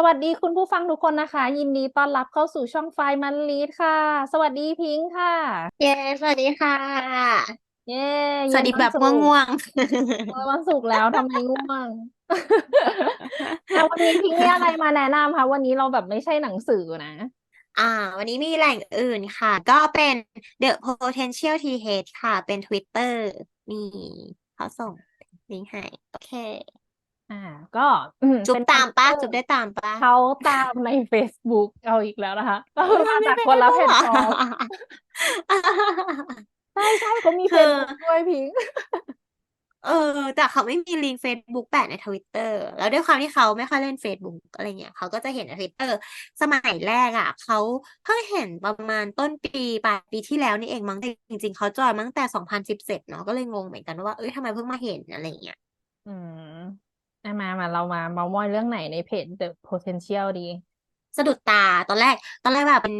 สวัสดีคุณผู้ฟังทุกคนนะคะ ยินดีต้อนรับเข้าสู่ช่องไฟมันลีดค่ะ สวัสดีพิงค์ค่ะ เย้ สวัสดีค่ะ เย้สวัสดีแบบเย็นวันศุกร์ง่วงเออวันศุกร์แล้วทำไมง่วงแต่วันนี้พิงค์มีอะไรมาแนะนำคะวันนี้เราแบบไม่ใช่หนังสือนะๆอ่าวันนี้มีแหล่งอื่นค่ะ ก็เป็น The Potential TH ค่ะ เป็น Twitter นี่เขาส่งลิงก์ให้ โอเค อ่า ก็อืมจุ๊บเป็นตามปะ Twitter จุ๊บได้ตามปะเขาตามใน Facebook เอาอีกแล้วนะคะก็คือมาจากคนละแพลตฟอร์มใช่ใช่เขามีคือ Facebook ด้วยพิงค์เออ แต่เขาไม่มีลิงก์ Facebook แปะในทวิตเตอร์แล้วด้วยความที่เขาไม่ค่อยเล่น Facebook อะไรเงี้ยเขาก็จะเห็นในทวิตเตอร์สมัยแรกอะเขาเพิ่งเห็นประมาณต้นปีปลายปีที่แล้วนี่เองมั้งแต่จริง ๆ เขาจอยมาตั้งแต่สองพันสิบเจ็ดเนาะก็เลยงงเหมือนกันว่าเอ้ยทำไมเพิ่งมาเห็นอะไรเงี้ยอืม อะมามาเรามาเมามอยเรื่องไหนในเพจ The Potential ดี สะดุดตาตอนแรก ตอนแรกแบบเป็น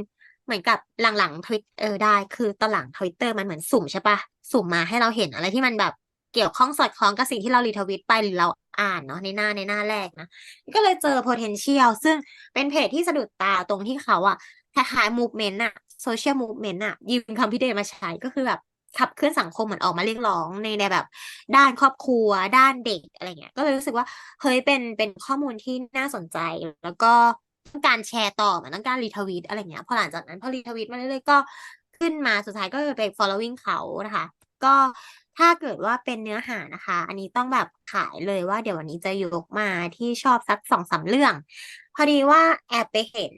เหมือนกับหลังๆทวิตเออได้ คือตอนหลังทวิตเตอร์มันเหมือนสุ่มใช่ปะสุ่มมาให้เราเห็นอะไรที่มันแบบเกี่ยวข้องสอดคล้องกับสิ่งที่เรารีทวิตไปหรือเราอ่านเนาะในหน้าในหน้าแรกนะ ก็เลยเจอ potential ซึ่งเป็นเพจที่สะดุดตาตรงที่เขาอะคล้ายๆ movement อะ social movement อะยืมคำพี่เดมาใช้ก็คือแบบ ขับเคลื่อนสังคมเหมือนออกมาเรียกร้องในในแบบ ด้านครอบครัว ด้านเด็กอะไรเงี้ย ก็เลยรู้สึกว่าเฮ้ยเป็นเป็นข้อมูลที่น่าสนใจ แล้วก็ต้องการแชร์ต่อมันต้องการรีทวีตอะไรเงี้ยพอหลังจากนั้นพอรีทวีตมาเรื่อยๆก็ขึ้นมาสุดท้ายก็ไป following เขานะคะ ก็ถ้าเกิดว่าเป็นเนื้อหานะคะ อันนี้ต้องแบบขายเลยว่าเดี๋ยววันนี้จะยกมาที่ชอบสักสองสามเรื่อง พอดีว่าแอบไปเห็น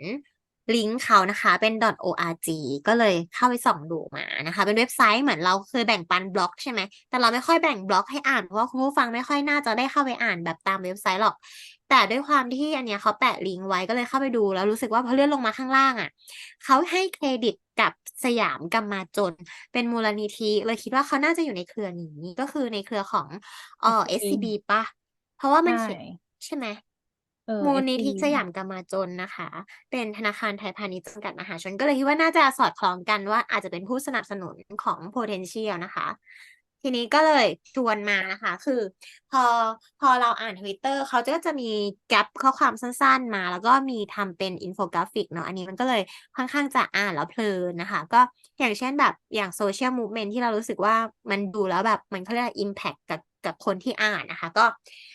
ลิงก์เขานะคะ เป็น .org ก็เลยเข้าไปส่องดูมานะคะ เป็นเว็บไซต์เหมือนเราเคยแบ่งปันบล็อกใช่ไหม แต่เราไม่ค่อยแบ่งบล็อกให้อ่านเพราะว่าคุณผู้ฟังไม่ค่อยน่าจะได้เข้าไปอ่านแบบตามเว็บไซต์หรอก แต่ด้วยความที่อันเนี้ยเขาแปะลิงก์ไว้ก็เลยเข้าไปดู แล้วรู้สึกว่าพอเลื่อนลงมาข้างล่างอะเขาให้เครดิตกับสยามกำมาจน เป็นมูลนิธิเลยคิดว่าเขาน่าจะอยู่ในเครือนี้ก็คือในเครือของเอ่อ SCB ปะเพราะว่ามันใช่เขียนใช่ไหมเออมูลนิธิ SCB สยามกำมาจนนะคะ เป็นธนาคารไทยพาณิชย์จำกัดมหาชน ก็เลยคิดว่าน่าจะสอดคล้องกันว่าอาจจะเป็นผู้สนับสนุนของ potential นะคะ ทีนี้ก็เลยชวนมานะคะ คือ พอพอเราอ่านทวิตเตอร์เขาก็จะมีแกปข้อความสั้นๆมา แล้วก็มีทำเป็นอินโฟกราฟิกเนาะอันนี้มันก็เลยค่อนข้างจะอ่านแล้วเพลินนะคะ ก็อย่างเช่นแบบอย่างโซเชียลมูฟเมนที่เรารู้สึกว่ามันดูแล้วแบบมันเขาเรียกอิมแพคกับกับคนที่อ่านนะคะ ก็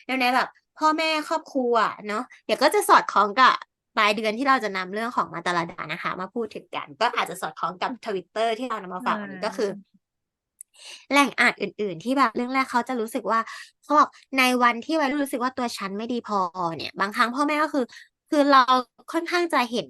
แนวๆแบบ พ่อแม่ครอบครัวเนาะเดี๋ยวก็จะสอดคล้องกับปลายเดือนที่เราจะนำเรื่องของมาตาลาดานะคะ มาพูดถึงกัน ก็อาจจะสอดคล้องกับทวิตเตอร์ที่เรานำมาฝากวันนี้ก็คือ แหล่งอ่านอื่น ๆ ที่แบบเรื่องแรกเขาจะรู้สึกว่าเขาบอกในวันที่วัยรุ่นรู้สึกว่าตัวฉันไม่ดีพอเนี่ย บางครั้งพ่อแม่ก็คือ คือเราค่อนข้างจะเห็น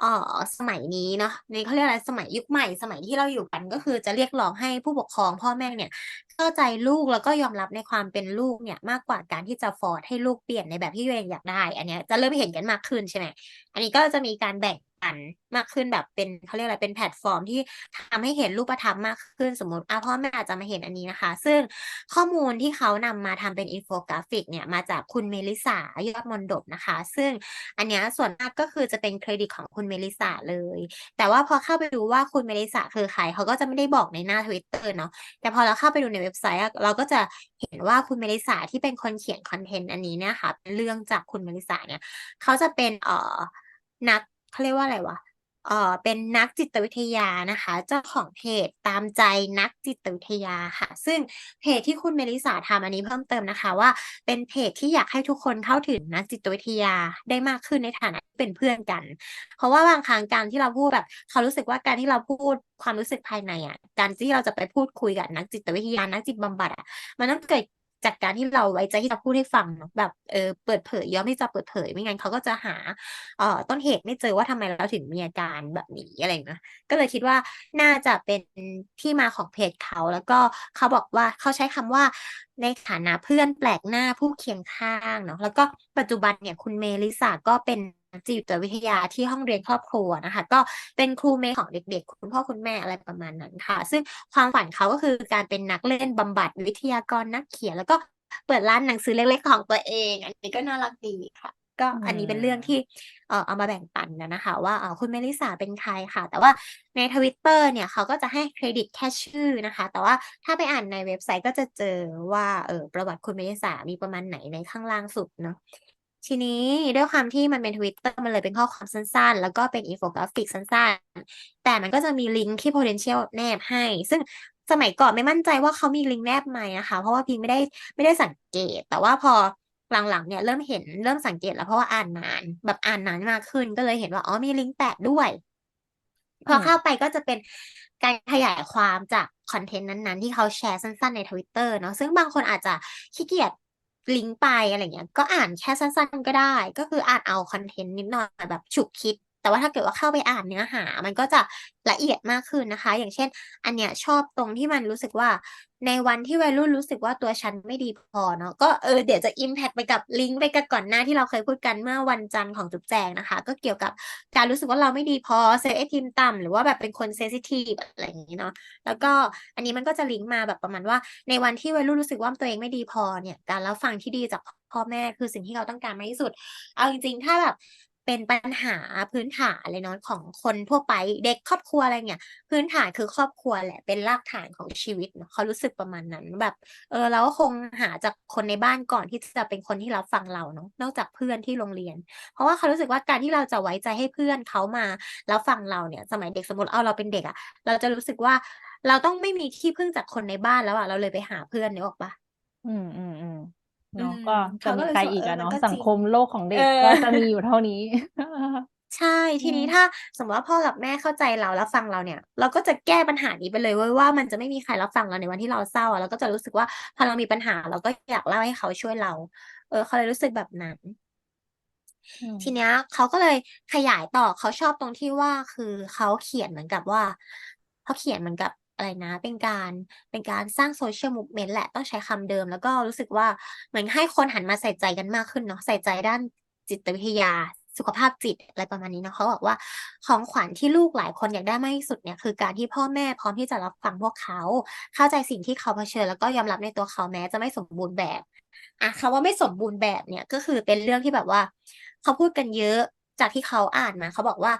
เอ่อสมัยนี้เนาะในเขาเรียกอะไรสมัยยุคใหม่ สมัยที่เราอยู่กันก็คือจะเรียกร้องให้ผู้ปกครองพ่อแม่เนี่ย เข้าใจลูกแล้วก็ยอมรับในความเป็นลูกเนี่ยมากกว่าการที่จะฟอร์สให้ลูกเปลี่ยนในแบบที่ตัวเองอยากได้ อันเนี้ยจะเริ่มเห็นกันมากขึ้นใช่ไหมอันนี้ก็จะมีการแบ่งันมากขึ้นแบบเป็นเขาเรียกอะไรเป็นแพลตฟอร์มที่ทำให้เห็นรูปธรรมมากขึ้นสมมติอะพ่อแม่อาจจะมาเห็นอันนี้นะคะ ซึ่งข้อมูลที่เขานำมาทำเป็นอินโฟกราฟิกเนี่ยมาจากคุณเมลิสายอดมนดบนะคะ ซึ่งอันเนี้ยส่วนมากก็คือจะเป็นเครดิตของคุณเมลิสาเลย แต่ว่าพอเข้าไปดูว่าคุณเมลิสาคือใครเขาก็จะไม่ได้บอกในหน้าทวิตเตอร์เนาะแต่พอเราเข้าไปดูในเว็บไซต์เราก็จะเห็นว่าคุณเมลิสาที่เป็นคนเขียนคอนเทนต์อันนี้เนี่ยค่ะเป็นเรื่องจากคุณเมลิสาเนี่ยเขาจะเป็นเอ่อนัก เขาเรียกว่าอะไรวะเอ่อเป็นนักจิตวิทยานะคะ เจ้าของเพจตามใจนักจิตวิทยาค่ะ ซึ่งเพจที่คุณเมลิสาทำอันนี้เพิ่มเติมนะคะว่าเป็นเพจที่อยากให้ทุกคนเข้าถึงนักจิตวิทยาได้มากขึ้นในฐานะที่เป็นเพื่อนกัน เพราะว่าบางครั้งการที่เราพูดแบบเขารู้สึกว่าการที่เราพูดความรู้สึกภายในอะการที่เราจะไปพูดคุยกับนักจิตวิทยานักจิตบำบัดอะมันต้องเกิด จากการที่เราไว้ใจที่จะพูดให้ฟังเนาะแบบเออเปิดเผยยอมที่จะเปิดเผยไม่งั้นเขาก็จะหาเอ่อต้นเหตุไม่เจอว่าทำไมเราถึงมีอาการแบบนี้อะไรอย่างเงี้ยก็เลยคิดว่าน่าจะเป็นที่มาของเพจเขาแล้วก็เขาบอกว่าเขาใช้คำว่าในฐานะเพื่อนแปลกหน้าผู้เคียงข้างเนาะแล้วก็ปัจจุบันเนี่ยคุณเมลิสาก็เป็น จิตวิทยาที่ห้องเรียนครอบครัวนะคะ ก็เป็นครูเมย์ของเด็กๆ คุณพ่อคุณแม่อะไรประมาณนั้นค่ะ ซึ่งความฝันเขาก็คือการเป็นนักเล่นบำบัดวิทยากรนักเขียน แล้วก็เปิดร้านหนังสือเล็กๆของตัวเอง อันนี้ก็น่ารักดีค่ะก็อันนี้เป็นเรื่องที่เออเอามาแบ่งปันนะนะคะ ว่าเออคุณเมลิสาเป็นใครค่ะ แต่ว่าในทวิตเตอร์เนี่ยเขาก็จะให้เครดิตแค่ชื่อนะคะ แต่ว่าถ้าไปอ่านในเว็บไซต์ก็จะเจอว่าเออประวัติคุณเมลิสามีประมาณไหนในข้างล่างสุดเนาะ ทีนี้ด้วยความที่มันเป็นทวิตเตอร์มันเลยเป็นข้อความสั้นๆ แล้วก็เป็นอินโฟกราฟิกสั้นๆ แต่มันก็จะมีลิงก์ที่ potential แนบให้ ซึ่งสมัยก่อนไม่มั่นใจว่าเขามีลิงก์แนบไหมนะคะ เพราะว่าพิงไม่ได้ไม่ได้สังเกต แต่ว่าพอหลังๆเนี่ยเริ่มเห็นเริ่มสังเกตแล้วเพราะว่าอ่านนานแบบอ่านนานมากขึ้นก็เลยเห็นว่าอ๋อมีลิงก์แปะด้วย พอเข้าไปก็จะเป็นการขยายความจากคอนเทนต์นั้นๆ ที่เขาแชร์สั้นๆในทวิตเตอร์เนาะซึ่งบางคนอาจจะขี้เกียจ ลิงก์ไปอะไรเงี้ย ก็อ่านแค่สั้นๆก็ได้ ก็คืออ่านเอาคอนเทนต์นิดหน่อยแบบฉุกคิด แต่ว่าถ้าเกิดว่าเข้าไปอ่านเนื้อหา มันก็จะละเอียดมากขึ้นนะคะ อย่างเช่น อันเนี้ยชอบตรงที่มันรู้สึกว่า ในวันที่วัยรุ่นรู้สึกว่าตัวฉันไม่ดีพอเนาะก็เออเดี๋ยวจะอิมแพ t ไปกับลิงก์ไปกับก่อนหน้าที่เราเคยพูดกันเมื่อวันจันทร์ของจุ๊บแจงนะคะ ก็เกี่ยวกับการรู้สึกว่าเราไม่ดีพอเซลล์เอทีมต่ำหรือว่าแบบเป็นคนเซนซิทีฟอะไรอย่างนี้เนาะแล้วก็อันนี้มันก็จะลิงก์มาแบบประมาณว่า ในวันที่วัยรุ่นรู้สึกว่าตัวเองไม่ดีพอเนี่ยการรับฟังที่ดีจากพ่อแม่คือสิ่งที่เราต้องการมากที่สุด เอาจริงๆ ถ้าแบบ เป็นปัญหาพื้นฐานเลยเนาะของคนทั่วไปเด็กครอบครัวอะไรเงี้ยพื้นฐานคือครอบครัวแหละเป็นรากฐานของชีวิตเนาะเขารู้สึกประมาณนั้นแบบ เออเราก็คงหาจากคนในบ้านก่อนที่จะเป็นคนที่รับฟังเราเนาะนอกจากเพื่อนที่โรงเรียน เพราะว่าเขารู้สึกว่าการที่เราจะไว้ใจให้เพื่อนเขามาแล้วฟังเราเนี่ย สมัยเด็กสมมติเอาเราเป็นเด็กอะเราจะรู้สึกว่าเราต้องไม่มีที่พึ่งจากคนในบ้านแล้วอะเราเลยไปหาเพื่อนเนึกออกปะอืมอืมอืม เนาะมก็จะเขามีก็เลยใครรู้สึกอีกว่าเอออะมันเนาะก็สัจงริงคมโลกของเอเด็กอก็จะมีอยู่เท่านี้ใช่อืทีนี้มถ้าสมมติว่าพ่อกับแม่เข้าใจเราแล้วฟังเราเนี่ย เราก็จะแก้ปัญหานี้ไปเลยเว้ยว่ามันจะไม่มีใครรับฟังเราในวันที่เราเศร้าอะเราก็จะรู้สึกว่าพอเรามีปัญหา เราก็อยากเล่าให้เขาช่วยเรา เออเขาเลยรู้สึกแบบนั้นอืมทีเนี้ยเขาก็เลยขยายต่อเขาชอบตรงที่ว่าคือเขาเขียนเหมือนกับว่าเขาเขียนเหมือนกับ อะไรนะ เป็นการเป็นการสร้างโซเชียลมูฟเมนต์แหละต้องใช้คำเดิม แล้วก็รู้สึกว่าเหมือนให้คนหันมาใส่ใจกันมากขึ้นเนาะใส่ใจด้านจิตวิทยาสุขภาพจิตอะไรประมาณนี้เนาะเขาบอกว่าของขวัญที่ลูกหลายคนอยากได้มากที่สุดเนี่ยคือการที่พ่อแม่พร้อมที่จะรับฟังพวกเขา เข้าใจสิ่งที่เขาเผชิญแล้วก็ยอมรับในตัวเขาแม้จะไม่สมบูรณ์แบบอะคำว่าไม่สมบูรณ์แบบเนี่ยก็คือเป็นเรื่องที่แบบว่า เขาพูดกันเยอะจากที่เขาอ่านมาเขาบอกว่า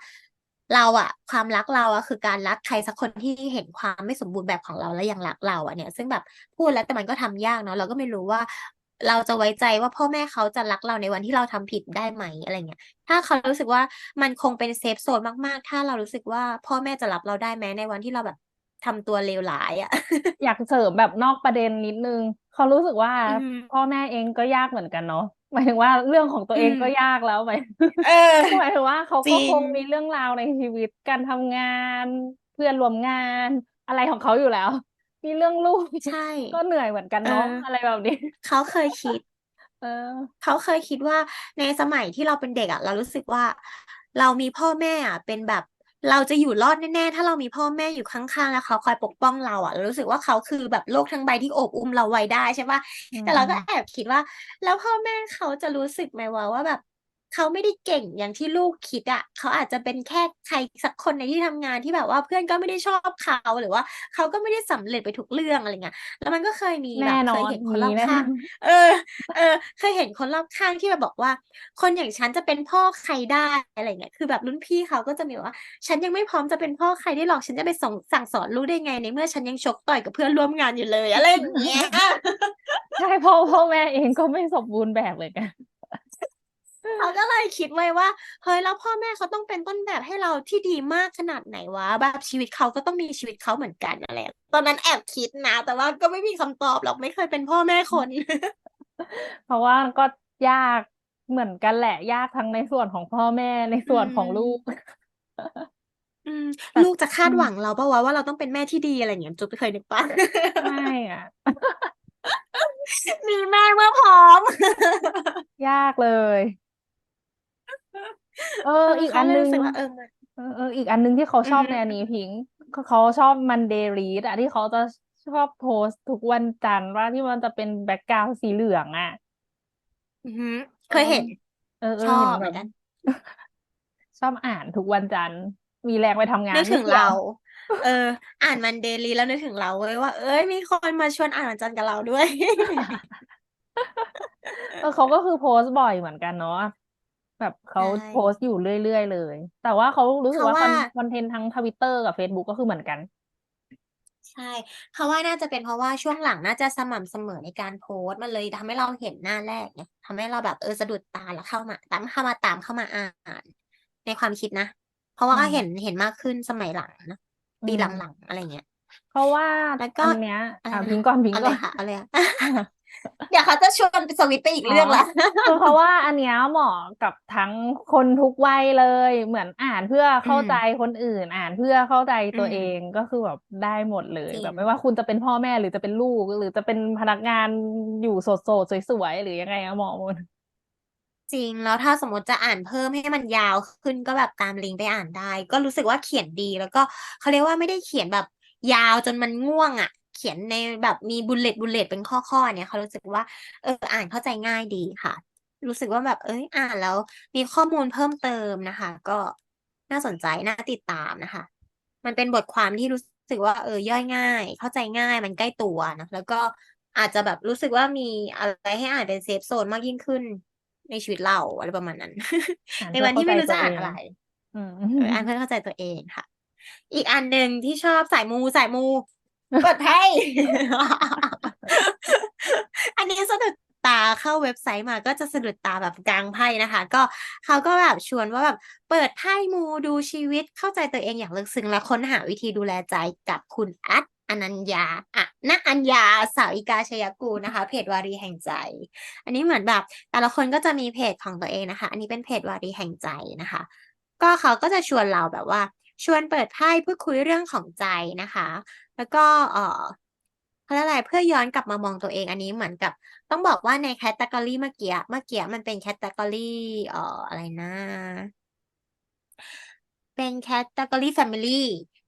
เราอะความรักเราอะคือการรักใครสักคนที่เห็นความไม่สมบูรณ์แบบของเราและยังรักเราอะเนี่ยซึ่งแบบพูดแล้วแต่มันก็ทำยากเนาะเราก็ไม่รู้ว่าเราจะไว้ใจว่าพ่อแม่เขาจะรักเราในวันที่เราทำผิดได้ไหมอะไรเงี้ย ถ้าเขารู้สึกว่ามันคงเป็นเซฟโซนมากๆ ถ้าเรารู้สึกว่าพ่อแม่จะรับเราได้ไหมในวันที่เราแบบทำตัวเลวร้ายอะอยากเสริมแบบนอกประเด็นนิดนึง เขารู้สึกว่าอืมพ่อแม่เองก็ยากเหมือนกันเนาะ หมายถึงว่าเรื่องของตัวอืเองมก็ยากแล้วหมายเออหมายถึงว่าเขาจก็ริคงงมีเรื่องราวในชีวิตการทำงานเพื่อนร่วมงานอะไรของเขาอยู่แล้ว มีเรื่องลูกใช่ ก็เหนื่อยเหมือนกันเออเนาะอะไรแบบนี้เขาเคยคิด เออ เขาเคยคิดว่าในสมัยที่เราเป็นเด็กอะ เรารู้สึกว่า เรามีพ่อแม่อะเป็นแบบ เราจะอยู่รอดแน่ๆ ถ้าเรามีพ่อแม่อยู่ข้างๆ แล้วเขาคอยปกป้องเราอะเรารู้สึกว่าเขาคือแบบโลกทั้งใบที่โอบอุ้มเราไว้ได้ใช่ปะอืมแต่เราก็แอบคิดว่า แล้วพ่อแม่เขาจะรู้สึกไหมวะว่าแบบ เขาไม่ได้เก่งอย่างที่ลูกคิดอะเขาอาจจะเป็นแค่ใครสักคนในที่ทำงานที่แบบว่าเพื่อนก็ไม่ได้ชอบเขาหรือว่าเขาก็ไม่ได้สำเร็จไปทุกเรื่องอะไรเงี้ยแล้วมันก็เคยมีแน่แบบนเคอยนเห็นคนมีรอบแน่ข้างเออเออเคยเห็นคนรอบข้างที่แบบบอกว่า คนอย่างฉันจะเป็นพ่อใครได้อะไรเงี้ยคือแบบรุ่นพี่เขาก็จะมีว่า ฉันยังไม่พร้อมจะเป็นพ่อใครได้หรอกฉันจะไปส่งสั่งสอนลูกได้ไงในเมื่อฉันยังชกต่อยกับเพื่อนร่วมงานอยู่เลยอะไรอย่างเงี้ยใช่พ่อพ่อแม่เองก็ไม่สมบูรณ์แบบเลยกัน เขาก็เลยคิดไว้ว่า เฮ้ยแล้วพ่อแม่เขาต้องเป็นต้นแบบให้เราที่ดีมากขนาดไหนวะแบบชีวิตเขาก็ต้องมีชีวิตเขาเหมือนกันอะไรตอนนั้นแอบคิดนะ แต่ว่าก็ไม่มีคำตอบหรอกไม่เคยเป็นพ่อแม่คน เพราะว่าก็ยากเหมือนกันแหละ ยากทั้งในส่วนของพ่อแม่ในส่วนของลูกอืมแต่ลูกจะคาดอืมหวังเราปะวะว่าเราต้องเป็นแม่ที่ดีอะไรอย่างเงี้ยจุ๊บเคยนึกปะไม่อะมีร้อม ยากเลย เออ อีกเขาอันเลยนึรู้งสึกว่าเออมันเออเอออีกอันนึงที่เขาชอบอือฮึในอันนี้พิงค์เขาเขาชอบมันเดย์รีดอะที่เขาจะชอบโพสต์ทุกวันจันทร์ว่าที่มันจะเป็นแบ็กกราวด์สีเหลืองอะอือหือเคยเห็น เออเอชออเห็บนเหแบมือบนกัน ชอบอ่านทุกวันจันทร์มีแรงไปทำงานนึกไม่ถึงเกี่ยวเรา เออ อ่านมันเดลี่แล้วนึกถึงเราเว้ยว่า เอ้ยมีคนมาชวนอ่านวันจันทร์กับเราด้วย เออเขาก็คือโพสต์บ่อยเหมือนกันเนาะ แบบเขาใช่โพสต์อยู่เรื่อยๆเลย แต่ว่าเขารู้สึกเขาว่าคอนว่าคอนเทนต์ทั้งทวิตเตอร์กับ Facebook ก็คือเหมือนกัน ใช่เขาว่าน่าจะเป็นเพราะว่าช่วงหลังน่าจะสม่ำเสมอในการโพสต์มันเลยทำให้เราเห็นหน้าแรกไงทำให้เราแบบเออสะดุดตาแล้วเข้ามา ตามเข้ามาตามเข้ามาอ่านในความคิดนะ เพราะว่าอืมเห็นเห็นมากขึ้นสมัยหลังนะอืปีม หลังๆอะไรเงี้ย เพราะว่าแล้วก็อันเนี้ยอะไรอะนะพิงก่อนพิงเอาก่เลอยน ค่ะเอาเลยค่ะ เดี๋ยวเขาจะชวนไปสวิตช์ไปอีกอ๋อเรื่องละคือเพราะว่าอันเนี้ยเหมาะกับทั้งคนทุกวัยเลย เหมือนอ่านเพื่อเข้าอืมใจคนอื่น อ่านเพื่อเข้าใจตัวอืมเองก็คือแบบได้หมดเลยจริแบงบไม่ว่าคุณจะเป็นพ่อแม่หรือจะเป็นลูก หรือจะเป็นพนักงานอยู่โสดๆสวยๆหรือยังไงอะเหมาะหมดจริงแล้วถ้าสมมติจะอ่านเพิ่มให้มันยาวขึ้นก็แบบตามลิงก์ไปอ่านได้ ก็รู้สึกว่าเขียนดีแล้วก็เขาเรียกว่าไม่ได้เขียนแบบยาวจนมันง่วงอะเขียนในแบบมีบุลเลตบุลเลตเป็นข้อๆเนี่ยเขารู้สึกว่าเอออ่านเข้าใจง่ายดีค่ะ รู้สึกว่าแบบเอ้ยอ่านแล้วมีข้อมูลเพิ่มเติมนะคะ ก็น่าสนใจน่าติดตามนะคะ มันเป็นบทความที่รู้สึกว่าเออย่อยง่าย เข้าใจง่ายมันใกล้ตัวนะแล้วก็อาจจะแบบรู้สึกว่ามีอะไรให้อ่านเป็นเซฟโซนมากยิ่งขึ้นในชีวิตเราอะไรประมาณนั้นอ่านในเพื่อวันเข้าที่ใจไม่รู้ตัจะวเออ่านงอะไรอืมเอออ่านเพื่อเข้าใจตัวเองค่ะ อีกอันหนึ่งที่ชอบสายมูสายมู เปิดไพ่อันนี้สะดุดตาเข้าเว็บไซต์มาก็จะสะดุดตาแบบกลางไพ่นะคะ ก็เขาก็แบบชวนว่าแบบเปิดไพ่มูดูชีวิตเข้าใจตัวเองอย่างลึกซึ้งและค้นหาวิธีดูแลใจกับคุณอัดอนัญญาอะณอัญญาสาวอิกาชยกูนะคะ เพจวารีแห่งใจ อันนี้เหมือนแบบ แต่ละคนก็จะมีเพจของตัวเองนะคะ อันนี้เป็นเพจวารีแห่งใจนะคะ ก็เขาก็จะชวนเราแบบว่า ชวนเปิดไพ่พูดคุยเรื่องของใจนะคะ แล้วก็เออเขาเรียกอะไรเพื่อย้อนกลับมามองตัวเองอันนี้เหมือนกับ ต้องบอกว่าในแคตตากรีเมื่อกี้เมื่อกี้มันเป็นแคตตากรีเอ่ออะไรนะ เป็นแคตตากรี Family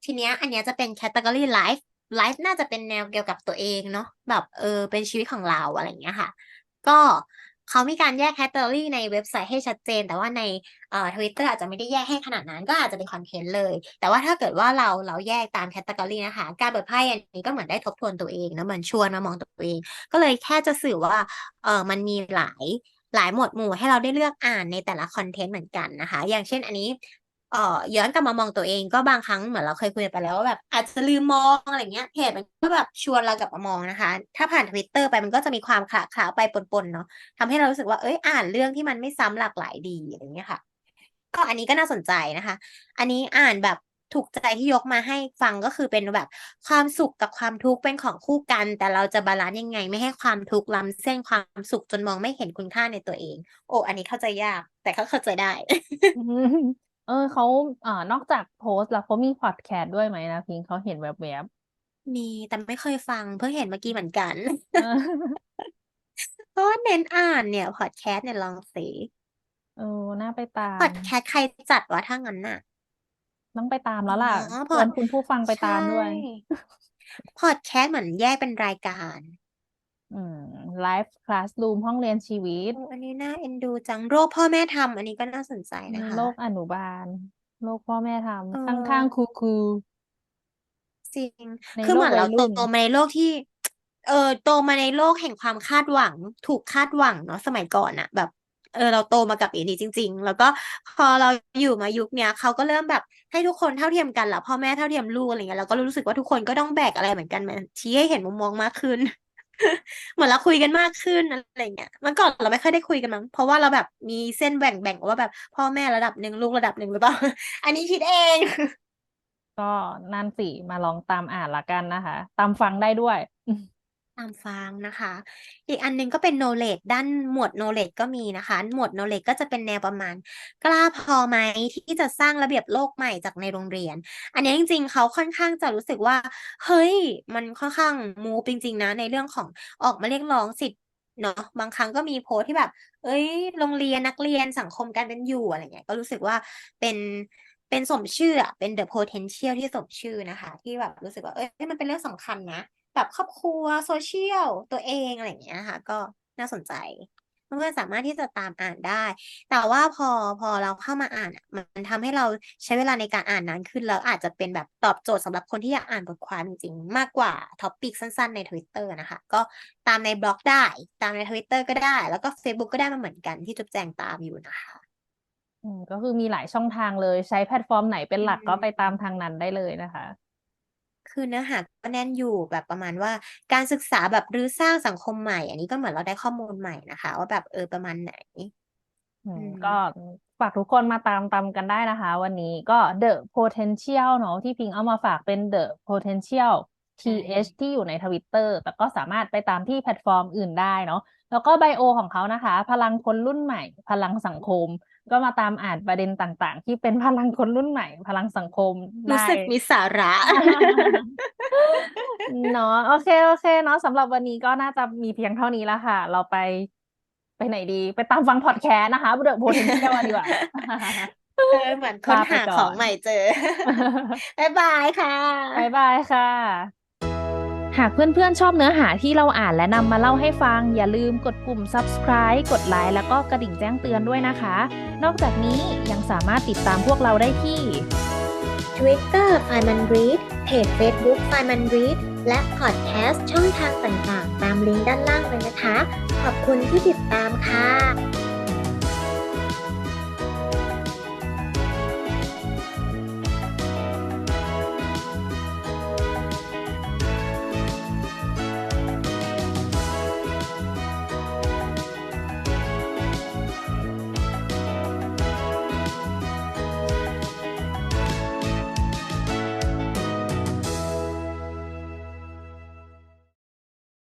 ทีเนี้ยอันเนี้ยจะเป็นแคตตากรี Life Life น่าจะเป็นแนวเกี่ยวกับตัวเองเนาะแบบเออเป็นชีวิตของเราอะไรอย่างเงี้ยค่ะ ก็ เขามีการแยกแคตตากรีในเว็บไซต์ให้ชัดเจน แต่ว่าในเอ่อทวิตเตอร์อาจจะไม่ได้แยกให้ขนาดนั้นก็อาจจะเป็นคอนเทนต์เลย แต่ว่าถ้าเกิดว่าเราเราแยกตามแคตตากรีนะคะ การเปิดไพ่อันนี้ก็เหมือนได้ทบทวนตัวเองนะเหมือนชวนมามองตัวเอง ก็เลยแค่จะสื่อว่าเออมันมีหลายหลายหมวดหมู่ให้เราได้เลือกอ่านในแต่ละคอนเทนต์เหมือนกันนะคะ อย่างเช่นอันนี้ เอ่อย้อนกลับมามองตัวเองก็บางครั้งเหมือนเราเคยคุยไปแล้วว่าแบบอาจจะลืมมองอะไรเงี้ยเพจมันก็แบบชวนเรากลับมามองนะคะ ถ้าผ่านทวิตเตอร์ไปมันก็จะมีความขลาขลาไปปนๆเนาะทำให้เรารู้สึกว่าเอ้ยอ่านเรื่องที่มันไม่ซ้ำหลากหลายดีอะไรเงี้ยค่ะ ก็อันนี้ก็น่าสนใจนะคะ อันนี้อ่านแบบถูกใจที่ยกมาให้ฟังก็คือเป็นแบบความสุขกับความทุกข์เป็นของคู่กัน แต่เราจะบาลานซ์ยังไง ไม่ให้ความทุกข์ล้ำเส้นความสุขจนมองไม่เห็นคุณค่าในตัวเอง โอ้ อันนี้เข้าใจยาก แต่ก็เข้าใจได้ เออเขาเอ่อนอกจากโพสต์แล้วเขามีพอดแคสต์ด้วยไหมนะพิงเขาเห็นแวบมีแต่ไม่เคยฟังเพิ่งเห็นเมื่อกี้เหมือนกัน ๆเออ เพราะว่าเน้นอ่านเนี่ยพอดแคสต์เนี่ยลองสิเออน่าไปตาพอม ดแคสต์ใครจัดวะถ้างั้นน่ะ ต้องไปตามอ๋แล้วล่ะอพชอวดนคุณผู้ฟังไปใช่ตามด้วย พอดแคสต์เหมือนแยกเป็นรายการ อืมไลฟ์คลาสรูมห้องเรียนชีวิตโอ้อันนี้น่าเอ็นดูจังโรคพ่อแม่ทำอันนี้ก็น่าสนใจมีนะคะ โลกอนุบาล โลกพ่อแม่เอทำอข้างๆครูครู จริง ในคือโลเหกมือนวัเรายโตรุ่นมาในโลกที่ เออโตมาในโลกแห่งความคาดหวัง ถูกคาดหวังเนาะสมัยก่อนอะแบบ เออ เราโตมากับอย่างนี้จริง ๆ แล้วก็พอเราอยู่มายุคเนี้ยเขาก็เริ่มแบบให้ทุกคนเท่าเทียมกันแหละพ่อแม่เท่าเทียมลูกอะไรเงี้ยเราก็รู้สึกว่าทุกคนก็ต้องแบกอะไรเหมือนกันมาชี้ให้เห็นมุมมองมากขึ้น เหมือนเราคุยกันมากขึ้นอะไรเงี้ยเมื่อก่อนเราไม่ค่อยได้คุยกันมั้งเพราะว่าเราแบบมีเส้นแบ่งแบ่งว่าแบบ พ่อแม่ระดับหนึ่งลูกระดับหนึ่งหรือเปล่า อันนี้คิดเอง ก็นั่นสิมาลองตามอ่านละกันนะคะ ตามฟังได้ด้วย ตามฟังนะคะ อีกอันหนึงก็เป็น knowledge ด้านหมวด knowledge ก็มีนะคะ หมวด knowledge ก็จะเป็นแนวประมาณ กล้าพอไหมที่จะสร้างระเบียบโลกใหม่จากในโรงเรียน อันนี้จริง ๆ เขาค่อนข้างจะรู้สึกว่า เฮ้ย มันค่อนข้างมูฟจริง ๆ นะ ในเรื่องของออกมาเรียกร้องสิทธิเนาะบางครั้งก็มีโพสที่แบบ เอ้ย โรงเรียนนักเรียนสังคมการเป็นอยู่อะไรเงี้ยก็รู้สึกว่าเป็นเป็นสมชื่ออะเป็น the potential ที่สมชื่อนะคะ ที่แบบรู้สึกว่าเอ้ยมันเป็นเรื่องสำคัญนะ แบบครอบครัวโซเชียลตัวเองอะไรอย่างเงี้ยค่ะ ก็น่าสนใจเพื่อนๆสามารถที่จะตามอ่านได้ แต่ว่าพอพอเราเข้ามาอ่านมันทำให้เราใช้เวลาในการอ่านนานขึ้นแล้วอาจจะเป็นแบบตอบโจทย์สำหรับคนที่อยากอ่านบทความจริงๆ มากกว่าท็อปิกสั้นๆใน Twitter นะคะ ก็ตามในบล็อกได้ ตามใน Twitter ก็ได้ แล้วก็ Facebook ก็ได้มาเหมือนกันที่จุ๊บแจงตามอยู่นะคะอืมก็คือมีหลายช่องทางเลยใช้แพลตฟอร์มไหนเป็นหลักก็ไปตามทางนั้นได้เลยนะคะ คือเนื้อหาก็แน่นอยู่แบบประมาณว่าการศึกษาแบบรื้อสร้างสังคมใหม่ อันนี้ก็เหมือนเราได้ข้อมูลใหม่นะคะ ว่าแบบเออประมาณไหนอืมอืมก็ฝากทุกคนมาตามตามกันได้นะคะ วันนี้ก็ The Potential เนอะที่พิงเอามาฝากเป็น The Potential ใช่ TH ที่อยู่ใน Twitter แต่ก็สามารถไปตามที่แพลตฟอร์มอื่นได้เนาะแล้วก็ไบโอของเขานะคะ พลังคนรุ่นใหม่ พลังสังคม ก็มาตามอ่านประเด็นต่าง ๆ ที่เป็นพลังคนรุ่นใหม่ พลังสังคมรู้ได้สึกมีสาระเนาะโอเคโอเคเนาะสำหรับวันนี้ก็น่าจะมีเพียงเท่านี้แล้วค่ะ เราไปไปไหนดี ไปตามฟังพอดแคสต์นะคะเดอะโพเทนเชียลดีกว่าเออเหมือนค้นลาไปหาก่อนของใหม่เจอ บ๊ายบายค่ะบายบายค่ะ หากเพื่อนๆชอบเนื้อหาที่เราอ่านและนำมาเล่าให้ฟัง อย่าลืมกดปุ่ม subscribe กดไลค์แล้วก็กระดิ่งแจ้งเตือนด้วยนะคะ นอกจากนี้ยังสามารถติดตามพวกเราได้ที่ Twitter f i n a n Read เพจ Facebook f i n a n Read และ Podcast ช่องทางต่างๆ ตามลิงก์ด้านล่างเลยนะคะ ขอบคุณที่ติดตามค่ะ